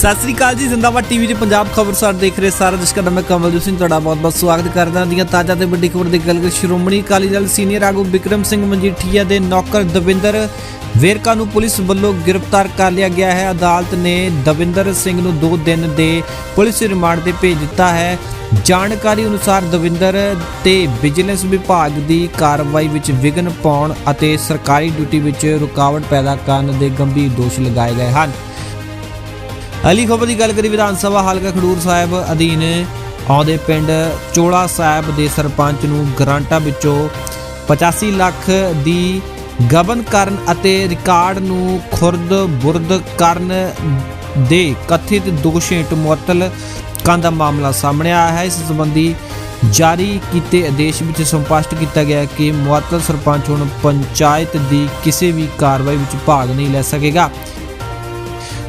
ਸਤਿ ਸ੍ਰੀ ਅਕਾਲ ਜੀ, ਜ਼ਿੰਦਾਬਾਦ ਟੀਵੀ ਤੇ ਪੰਜਾਬ ਖਬਰਸਾਰ ਦੇਖ ਰਹੇ ਸਾਰੇ ਦਰਸ਼ਕਾਂ ਦਾ ਮੈਂ ਕਮਲਜੀਤ ਸਿੰਘ, ਤੁਹਾਡਾ ਬਹੁਤ-ਬਹੁਤ ਸਵਾਗਤ ਕਰਦਾ। ਦੀਆਂ ਤਾਜ਼ਾ ਤੇ ਵੱਡੀ ਖਬਰ ਦੀ ਗੱਲ ਕਰ ਸ਼੍ਰੋਮਣੀ ਅਕਾਲੀ ਦਲ ਸੀਨੀਅਰ ਆਗੂ ਵਿਕਰਮ ਸਿੰਘ ਮਜੀਠੀਆ ਦੇ ਨੌਕਰ ਦਵਿੰਦਰ ਵੇਰਕਾ ਨੂੰ ਪੁਲਿਸ ਵੱਲੋਂ ਗ੍ਰਿਫਤਾਰ ਕਰ ਲਿਆ ਗਿਆ ਹੈ। ਅਦਾਲਤ ਨੇ ਦਵਿੰਦਰ ਸਿੰਘ ਨੂੰ 2 ਦਿਨ ਦੇ ਪੁਲਿਸ ਰਿਮਾਂਡ ਤੇ ਭੇਜ ਦਿੱਤਾ ਹੈ। ਜਾਣਕਾਰੀ ਅਨੁਸਾਰ ਦਵਿੰਦਰ ਤੇ ਵਿਜੀਲੈਂਸ ਵਿਭਾਗ ਦੀ ਕਾਰਵਾਈ ਵਿੱਚ ਵਿਘਨ ਪਾਉਣ ਅਤੇ ਸਰਕਾਰੀ ਡਿਊਟੀ ਵਿੱਚ ਰੁਕਾਵਟ ਪੈਦਾ ਕਰਨ ਦੇ ਗੰਭੀਰ ਦੋਸ਼ ਲਗਾਏ ਗਏ ਹਨ। ਅਲੀ ਖਬਰ ਦੀ ਗੱਲ ਕਰੀ ਵਿਧਾਨ ਸਭਾ ਹਲਕਾ ਖਡੂਰ ਸਾਹਿਬ ਅਧੀਨ ਆਉਂਦੇ ਪਿੰਡ ਚੋਲਾ ਸਾਹਿਬ ਦੇ ਸਰਪੰਚ ਨੂੰ ਗਰਾਂਟਾਂ ਵਿੱਚੋਂ 85 ਲੱਖ ਦੀ ਗਬਨ ਕਰਨ ਅਤੇ ਰਿਕਾਰਡ ਨੂੰ ਖੁਰਦ ਬੁਰਦ ਕਰਨ ਦੇ ਕਥਿਤ ਦੋਸ਼ ਹੇਠ ਮੁਅੱਤਲ ਕਰਨ ਦਾ ਮਾਮਲਾ ਸਾਹਮਣੇ ਆਇਆ ਹੈ। ਇਸ ਸੰਬੰਧੀ ਜਾਰੀ ਕੀਤੇ ਆਦੇਸ਼ ਵਿੱਚ ਸਪਸ਼ਟ ਕੀਤਾ ਗਿਆ ਕਿ ਮੁਅੱਤਲ ਸਰਪੰਚ ਹੁਣ ਪੰਚਾਇਤ ਦੀ ਕਿਸੇ ਵੀ ਕਾਰਵਾਈ ਵਿੱਚ ਭਾਗ ਨਹੀਂ ਲੈ ਸਕੇਗਾ।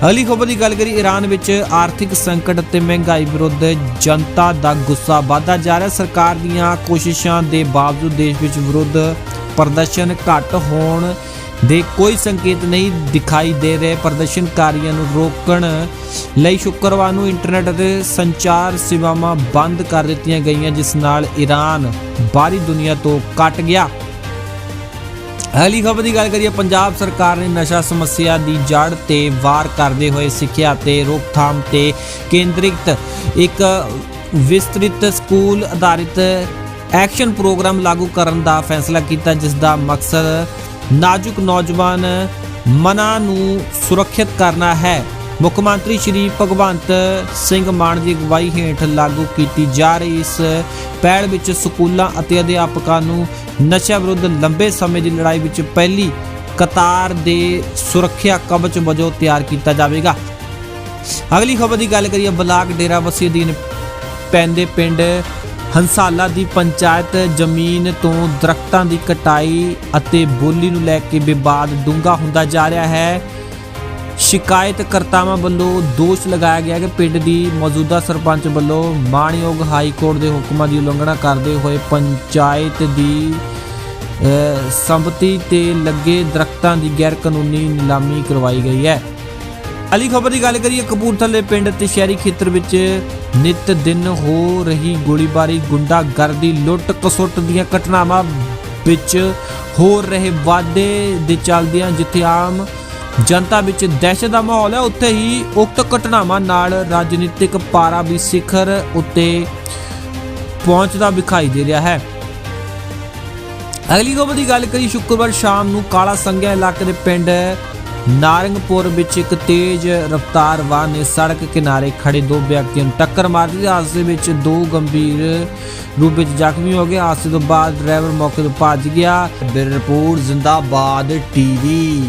ਅਗਲੀ ਖਬਰ ਦੀ ਗੱਲ ਕਰੀ ਈਰਾਨ ਵਿੱਚ ਆਰਥਿਕ ਸੰਕਟ ਅਤੇ ਮਹਿੰਗਾਈ ਵਿਰੁੱਧ ਜਨਤਾ ਦਾ ਗੁੱਸਾ ਵਧਦਾ ਜਾ ਰਿਹਾ। ਸਰਕਾਰ ਦੀਆਂ ਕੋਸ਼ਿਸ਼ਾਂ ਦੇ ਬਾਵਜੂਦ ਦੇਸ਼ ਵਿੱਚ ਵਿਰੋਧ ਪ੍ਰਦਰਸ਼ਨ ਘੱਟ ਹੋਣ ਦੇ ਕੋਈ ਸੰਕੇਤ ਨਹੀਂ ਦਿਖਾਈ ਦੇ ਰਹੇ। ਪ੍ਰਦਰਸ਼ਨਕਾਰੀਆਂ ਨੂੰ ਰੋਕਣ ਲਈ ਸ਼ੁੱਕਰਵਾਰ ਨੂੰ ਇੰਟਰਨੈਟ ਅਤੇ ਸੰਚਾਰ ਸੇਵਾਵਾਂ ਬੰਦ ਕਰ ਦਿੱਤੀਆਂ ਗਈਆਂ, ਜਿਸ ਨਾਲ ਈਰਾਨ ਬਾਹਰੀ ਦੁਨੀਆ ਤੋਂ ਕੱਟ ਗਿਆ। ਅਗਲੀ ਖਬਰ ਦੀ ਗੱਲ ਕਰੀਏ, ਪੰਜਾਬ ਸਰਕਾਰ ਨੇ ਨਸ਼ਾ ਸਮੱਸਿਆ ਦੀ ਜੜ ਤੇ ਵਾਰ ਕਰਦੇ ਹੋਏ ਸਿੱਖਿਆ ਤੇ ਰੋਕਥਾਮ ਤੇ ਕੇਂਦਰਿਤ ਇੱਕ ਵਿਸਤ੍ਰਿਤ ਸਕੂਲ ਆਧਾਰਿਤ ਐਕਸ਼ਨ ਪ੍ਰੋਗਰਾਮ ਲਾਗੂ ਕਰਨ ਦਾ ਫੈਸਲਾ ਕੀਤਾ, ਜਿਸ ਦਾ ਮਕਸਦ ਨਾਜ਼ੁਕ ਨੌਜਵਾਨ ਮਨਾਂ ਨੂੰ ਸੁਰੱਖਿਅਤ ਕਰਨਾ ਹੈ। ਮੁੱਖ ਮੰਤਰੀ ਸ਼੍ਰੀ ਭਗਵੰਤ ਸਿੰਘ ਮਾਨ ਦੀ ਅਗਵਾਈ ਹੇਠ ਲਾਗੂ ਕੀਤੀ ਜਾ ਰਹੀ ਇਸ ਪਹਿਲ ਵਿੱਚ ਸਕੂਲਾਂ ਅਤੇ ਅਧਿਆਪਕਾਂ ਨੂੰ ਨਸ਼ਾ ਵਿਰੁੱਧ ਲੰਬੇ ਸਮੇਂ ਦੀ ਲੜਾਈ ਵਿੱਚ ਪਹਿਲੀ ਕਤਾਰ ਦੇ ਸੁਰੱਖਿਆ ਕਵਚ ਵਜੋਂ ਤਿਆਰ ਕੀਤਾ ਜਾਵੇਗਾ। ਅਗਲੀ ਖਬਰ ਦੀ ਗੱਲ ਕਰੀਏ, ਬਲਾਕ ਡੇਰਾਬੱਸੀ ਅਧੀਨ ਪੈਂਦੇ ਪਿੰਡ ਹੰਸਾਲਾ ਦੀ ਪੰਚਾਇਤ ਜ਼ਮੀਨ ਤੋਂ ਦਰਖਤਾਂ ਦੀ ਕਟਾਈ ਅਤੇ ਬੋਲੀ ਨੂੰ ਲੈ ਕੇ ਵਿਵਾਦ ਡੂੰਘਾ ਹੁੰਦਾ ਜਾ ਰਿਹਾ ਹੈ। ਸ਼ਿਕਾਇਤਕਰਤਾਵਾਂ ਵੱਲੋਂ ਦੋਸ਼ ਲਗਾਇਆ ਗਿਆ ਕਿ ਪਿੰਡ ਦੀ ਮੌਜੂਦਾ ਸਰਪੰਚ ਵੱਲੋਂ ਮਾਣਯੋਗ ਹਾਈ ਕੋਰਟ ਦੇ ਹੁਕਮਾਂ ਦੀ ਉਲੰਘਣਾ ਕਰਦੇ ਹੋਏ ਪੰਚਾਇਤ ਦੀ ਸੰਪਤੀ ਤੇ ਲੱਗੇ ਦਰਖਤਾਂ ਦੀ ਗੈਰ ਕਾਨੂੰਨੀ ਨਿਲਾਮੀ ਕਰਵਾਈ ਗਈ ਹੈ। ਅਲੀ ਖਬਰ ਦੀ ਗੱਲ ਕਰੀਏ, ਕਪੂਰਥਲੇ ਪਿੰਡ ਤੇ ਸ਼ਹਿਰੀ ਖੇਤਰ ਵਿੱਚ ਨਿਤ ਦਿਨ ਹੋ ਰਹੀ ਗੋਲੀਬਾਰੀ, ਗੁੰਡਾਗਰਦੀ ਲੁੱਟ ਕਸੁੱਟ ਦੀਆਂ ਘਟਨਾਵਾਂ ਵਿੱਚ ਹੋ ਰਹੇ ਵਾਧੇ ਦੇ ਚੱਲਦਿਆਂ ਜਿੱਥੇ ਆਮ ਜਨਤਾ ਵਿੱਚ ਦਹਿਸ਼ਤ ਦਾ ਮਾਹੌਲ ਹੈ। ਉੱਥੇ ਹੀ ਉਕਤ ਘਟਨਾਵਾਂ ਨਾਲ ਰਾਜਨੀਤਿਕ ਪਾਰਾ ਵੀ ਸਿਖਰ ਉੱਤੇ ਪਹੁੰਚਦਾ ਵਿਖਾਈ ਦੇ ਰਿਹਾ ਹੈ। ਅਗਲੀ ਖਬਰ ਦੀ ਗੱਲ ਕਰੀ ਸ਼ੁੱਕਰਵਾਰ ਸ਼ਾਮ ਨੂੰ ਕਾਲਾ ਸੰਘਿਆ ਇਲਾਕੇ ਦੇ ਪਿੰਡ ਨਾਰੰਗਪੁਰ ਵਿੱਚ ਇੱਕ ਤੇਜ਼ ਰਫ਼ਤਾਰ ਵਾਹਨ ਨੇ ਸੜਕ ਕਿਨਾਰੇ ਖੜੇ ਦੋ ਵਿਅਕਤੀਆਂ ਨੂੰ ਟੱਕਰ ਮਾਰ ਦਿੱਤੀ। ਹਾਦਸੇ ਵਿੱਚ ਦੋ ਗੰਭੀਰ ਰੂਪ ਵਿੱਚ ਜ਼ਖਮੀ ਹੋ ਗਏ। ਹਾਦਸੇ ਤੋਂ ਬਾਅਦ ਡਰਾਈਵਰ ਮੌਕੇ ਤੋਂ ਭੱਜ ਗਿਆ। Bureau report Zindabad TV.